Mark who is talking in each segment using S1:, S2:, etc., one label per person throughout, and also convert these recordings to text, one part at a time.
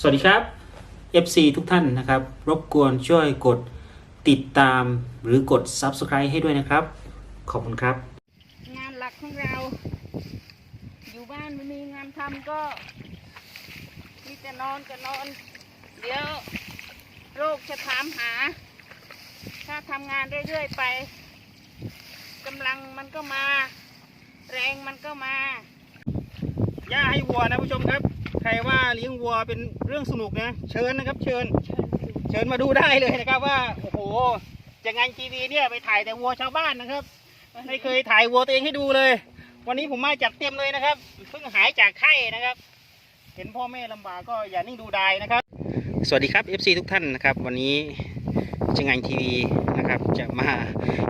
S1: สวัสดีครับ FC ทุกท่านนะครับ รบกวนช่วยกดติดตามหรือกด Subscribe ให้ด้วยนะครับ ขอบคุณครับ
S2: งานหลักของเรา อยู่บ้านไม่มีงานทำก็มีแต่นอนก็นอน เดี๋ยวโรคจะถามหา ถ้าทำงานเรื่อยๆไปกำลังมันก็มา แรงมันก็มา
S3: ย่าให้วัวนะผู้ชมครับ ใครว่าเลี้ยงวัวเป็นเรื่องสนุกนะ เชิญนะครับ เชิญ เชิญมาดูได้เลยนะครับว่า โอ้โหจากงานทีวีเนี่ยไปถ่ายแต่วัวชาวบ้านนะครับ ไม่เคยถ่ายวัวตัวเองให้ดูเลย วันนี้ผมมาจัดเต็มเลยนะครับ เพิ่งหายจากไข้นะครับ เห็นพ่อแม่ลำบากก็อย่านิ่งดูดายนะครับ สวัสดีครับ FC ทุกท่านนะครับ วันนี้ จังงทีวีนะครับจะมา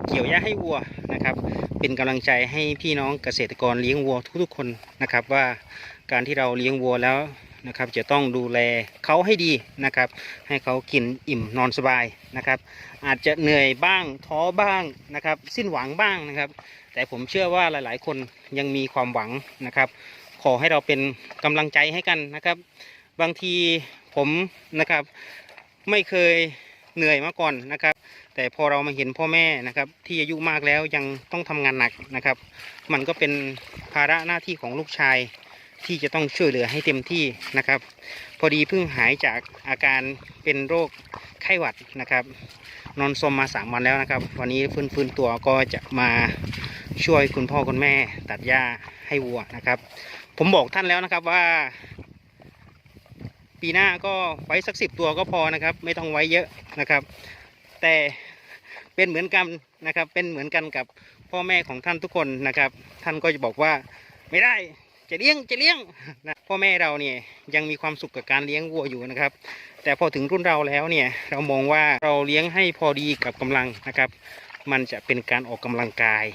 S3: เกี่ยวหญ้าให้วัวนะครับ เป็นกำลังใจให้พี่น้องเกษตรกรเลี้ยงวัวทุกๆคนนะครับ ว่าการที่เราเลี้ยงวัวแล้วนะครับ จะต้องดูแลเขาให้ดีนะครับ ให้เขากินอิ่มนอนสบายนะครับ อาจจะเหนื่อยบ้างท้อบ้างนะครับ สิ้นหวังบ้างนะครับ แต่ผมเชื่อว่าหลาย ๆ คนยังมีความหวังนะครับ ขอให้เราเป็นกำลังใจให้กันนะครับ บางทีผมนะครับไม่เคย เหนื่อยมาก่อนนะครับ แต่พอเรามาเห็นพ่อแม่นะครับ ที่อายุมากแล้วยังต้องทำงานหนักนะครับ มันก็เป็นภาระหน้าที่ของลูกชายที่จะต้องช่วยเหลือให้เต็มที่นะครับ พอดีเพิ่งหายจากอาการเป็นโรคไข้หวัดนะครับ นอนสมมาสามวันแล้วนะครับ วันนี้ฟื้นฟื้นตัวก็จะมาช่วยคุณพ่อคุณแม่ตัดหญ้าให้วัวนะครับ ผมบอกท่านแล้วนะครับว่า ปีหน้าก็ไว้สักสิบตัวก็พอนะครับ ไม่ต้องไว้เยอะนะครับ แต่เป็นเหมือนกันนะครับ เป็นเหมือนกันกับพ่อแม่ของท่านทุกคนนะครับ ท่านก็จะบอกว่าไม่ได้จะเลี้ยงจะเลี้ยงนะพ่อแม่เราเนี่ยยังมีความสุขกับการเลี้ยงวัวอยู่นะครับ แต่พอถึงรุ่นเราแล้วเนี่ยเรามองว่าเราเลี้ยงให้พอดีกับกำลังนะครับ มันจะเป็นการออกกำลังกาย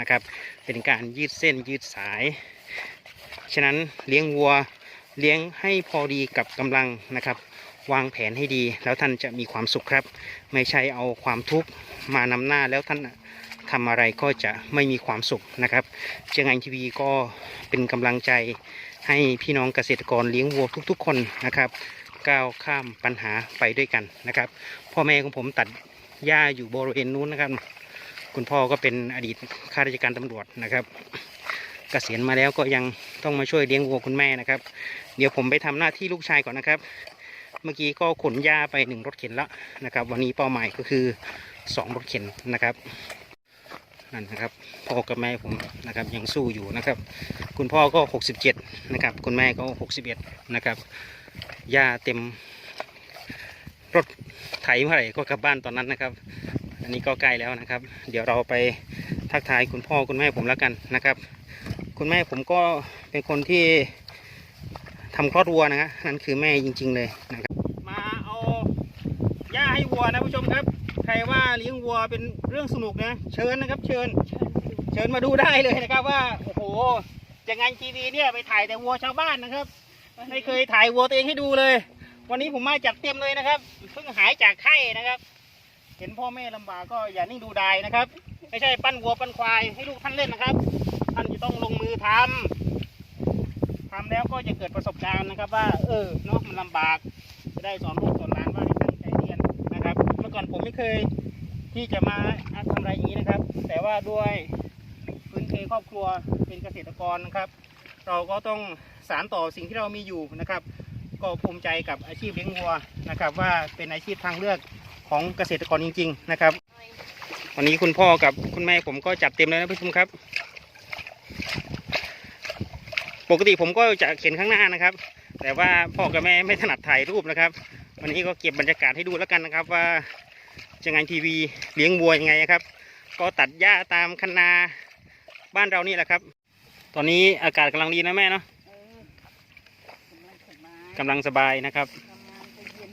S3: นะครับ เป็นการยืดเส้นยืดสาย ฉะนั้นเลี้ยงวัว เลี้ยงให้พอดีกับกำลังนะครับ วางแผนให้ดี แล้วท่านจะมีความสุขครับ ไม่ใช่เอาความทุกข์มานำหน้าแล้วท่านทำอะไรก็จะไม่มีความสุขนะครับเชียงรายทีวีก็เป็นกำลังใจให้พี่น้องเกษตรกรเลี้ยงวัวทุกๆ คนนะครับก้าวข้ามปัญหาไปด้วยกันนะครับ พ่อแม่ของผมตัดหญ้าอยู่บริเวณนู้นนะครับ คุณพ่อก็เป็นอดีตข้าราชการตำรวจนะครับเกษียณมาแล้วก็ยัง ต้องมาช่วยเลี้ยงวัวคุณแม่นะครับ เดี๋ยวผมไปทำหน้าที่ลูกชายก่อนนะครับ เมื่อกี้ก็ขนหญ้าไปหนึ่งรถเข็นแล้วนะครับ วันนี้เป้าหมายก็คือสองรถเข็นนะครับนั่นนะครับพ่อกับแม่ผมนะครับยังสู้อยู่นะครับ คุณพ่อก็หกสิบเจ็ดนะครับ คุณแม่ก็หกสิบเอ็ดนะครับหญ้าเต็มรถไถเมื่อไหร่ก็กลับบ้านตอนนั้นนะครับ อันนี้ก็ใกล้แล้วนะครับ เดี๋ยวเราไปทักทายคุณพ่อคุณแม่ผมแล้วกันนะครับ คุณแม่ผมก็เป็นคนที่ทำคลอดวัวนะฮะนั่นคือแม่จริง ๆ เลยนะครับมาเอาหญ้าให้วัวนะผู้ชมครับ ใครว่าเลี้ยงวัวเป็นเรื่องสนุกนะ เชิญนะครับ เชิญ เชิญมาดูได้เลยนะครับว่าโอ้โหจากงานทีวีเนี่ยไปถ่ายแต่วัวชาวบ้านนะครับ ไม่เคยถ่ายวัวตัวเองให้ดูเลย วันนี้ผมมาจัดเต็มเลยนะครับเพิ่งหายจากไข้นะครับ เห็นพ่อแม่ลำบากก็อย่านิ่งดูดายนะครับ ไม่ใช่ปั้นวัวปั้นควายให้ลูกท่านเล่นนะครับ ท่านจะต้องลงมือทำทำแล้วก็จะเกิดประสบการณ์นะครับ ว่า เออเนาะมันลำบากจะได้สอนลูกสอนหลานว่าให้ตั้งใจเรียนนะครับ เมื่อก่อนผมไม่เคยที่จะมาทำอะไรอย่างนี้นะครับ แต่ว่าด้วยพื้นเพครอบครัวเป็นเกษตรกรนะครับ เราก็ต้องสานต่อสิ่งที่เรามีอยู่นะครับ ก็ภูมิใจกับอาชีพเลี้ยงวัวนะครับ ว่าเป็นอาชีพทางเลือกของเกษตรกรจริง ๆ นะครับ วันนี้คุณพ่อกับคุณแม่ผมก็จัดเต็มเลยนะผู้ชมครับ ปกติผมก็จะเขียนข้างหน้านะครับ แต่ว่าพ่อกับแม่ไม่ถนัดถ่ายรูปนะครับ วันนี้ก็เก็บบรรยากาศให้ดูแล้วกันนะครับ ว่าจะงานทีวีเลี้ยงวัวยังไงนะครับ ก็ตัดหญ้าตามคันนาบ้านเรานี่แหละครับ ตอนนี้อากาศกำลังดีนะแม่เนาะ
S2: เออกำลังสบาย
S3: กำลังสบายนะครับ
S2: ทำงานก็เย็น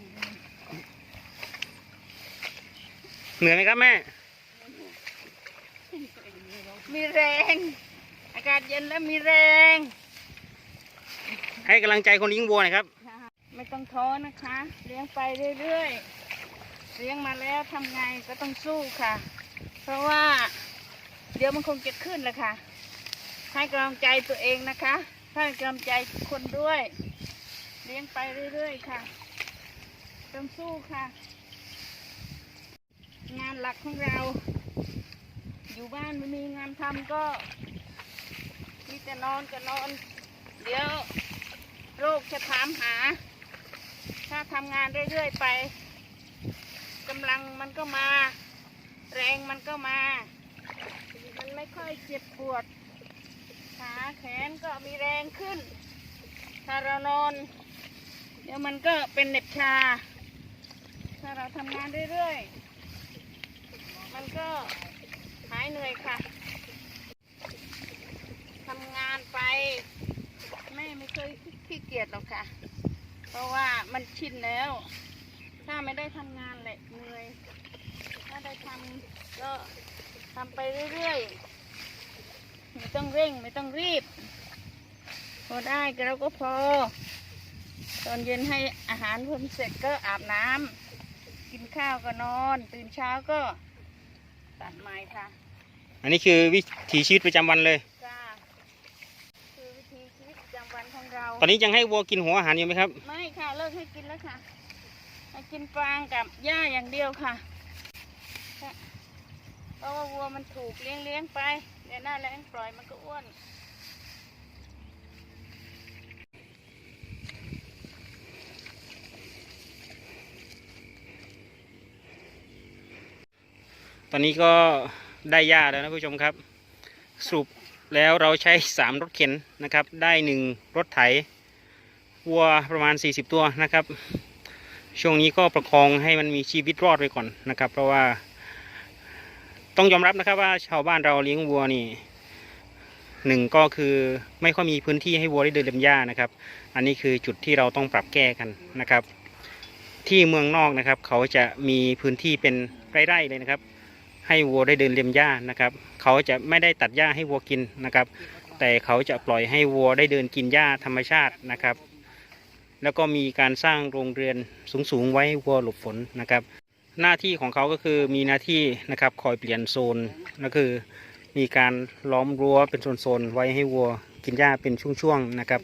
S3: เหนื่อยไหมครับแม่
S2: มีแรงอากาศเย็นแล้วมีแรง
S3: ให้กำลังใจคนเลี้ยงวัวหน่อยครับ
S2: ไม่ต้องท้อนะคะ เลี้ยงไปเรื่อยๆ เลี้ยงมาแล้วทำไงก็ต้องสู้ค่ะ เพราะว่าเดี๋ยวมันคงจะขึ้นแหละค่ะ ให้กำลังใจตัวเองนะคะ ให้กำลังใจทุกคนด้วย เลี้ยงไปเรื่อยๆ ค่ะ ต้องสู้ค่ะ งานหลักของเรา อยู่บ้านไม่มีงานทำก็ มีแต่นอนก็นอน เดี๋ยวโรคจะถามหา ถ้าทำงานเรื่อยๆไปกำลังมันก็มา แรงมันก็มา มันไม่ค่อยเจ็บปวด ขาแขนก็มีแรงขึ้น ถ้าเรานอน เดี๋ยวมันก็เป็นเหน็บชา ถ้าเราทำงานเรื่อยๆ มันก็หายเหนื่อยค่ะ ทำงานไป แม่ไม่เคยขี้เกีย จหรอกค่ะเพราะว่ามันชินแล้ว ถ้าไม่ได้ทำงานแหละเหนื่อย ถ้าได้ทำก็ทำไปเรื่อยๆ ไม่ต้องเร่งไม่ต้องรีบ พอได้ก็เราก็พอ ตอนเย็นให้อาหารเพิ่มเสร็จก็อาบน้ำกินข้าวก็นอน ตื่นเช้าก็ตัดไม้ค่ะ
S3: อันนี้คือวิถีชีวิตประจำวันเลย
S2: จ้าคือวิธีชีวิตประจำวันของเรา
S3: ตอนนี้ยังให้วัวกินหัวอาหารอยู่ไหมครับ
S2: ไม่ค่ะเลิกให้กินแล้วค่ะให้กินฟางกับหญ้าอย่างเดียวค่ะค่ะเพราะว่าวัวมันถูกเลี้ยงเลี้ยงๆไปเดี๋ยวหน้าแรงปล่อยมันก็อ้วน
S3: ตอนนี้ก็ได้หญ้าแล้วนะผู้ชมครับสรุป แล้วเราใช้สามรถเข็นนะครับ ได้หนึ่งรถไถวัวประมาณ 40 ตัวนะครับ ช่วงนี้ก็ประคองให้มันมีชีวิตรอดไปก่อนนะครับ เพราะว่า ต้องยอมรับนะครับว่าชาวบ้านเราเลี้ยงวัวนี่หนึ่งก็คือไม่ค่อยมีพื้นที่ให้วัวได้เดินเล็มหญ้านะครับ อันนี้คือจุดที่เราต้องปรับแก้กันนะครับ ที่เมืองนอกนะครับ เขาจะมีพื้นที่เป็นไร่ๆเลยนะครับ ให้วัวได้เดินเลียมหญ้านะครับ เขาจะไม่ได้ตัดหญ้าให้วัวกินนะครับ แต่เขาจะปล่อยให้วัวได้เดินกินหญ้าธรรมชาตินะครับ แล้วก็มีการสร้างโรงเรือนสูงๆไว้ให้วัวหลบฝนนะครับ หน้าที่ของเขาก็คือมีหน้าที่นะครับคอยเปลี่ยนโซนก็คือ มีการล้อมรั้วเป็นโซนๆไว้ให้วัวกินหญ้าเป็นช่วงๆนะครับ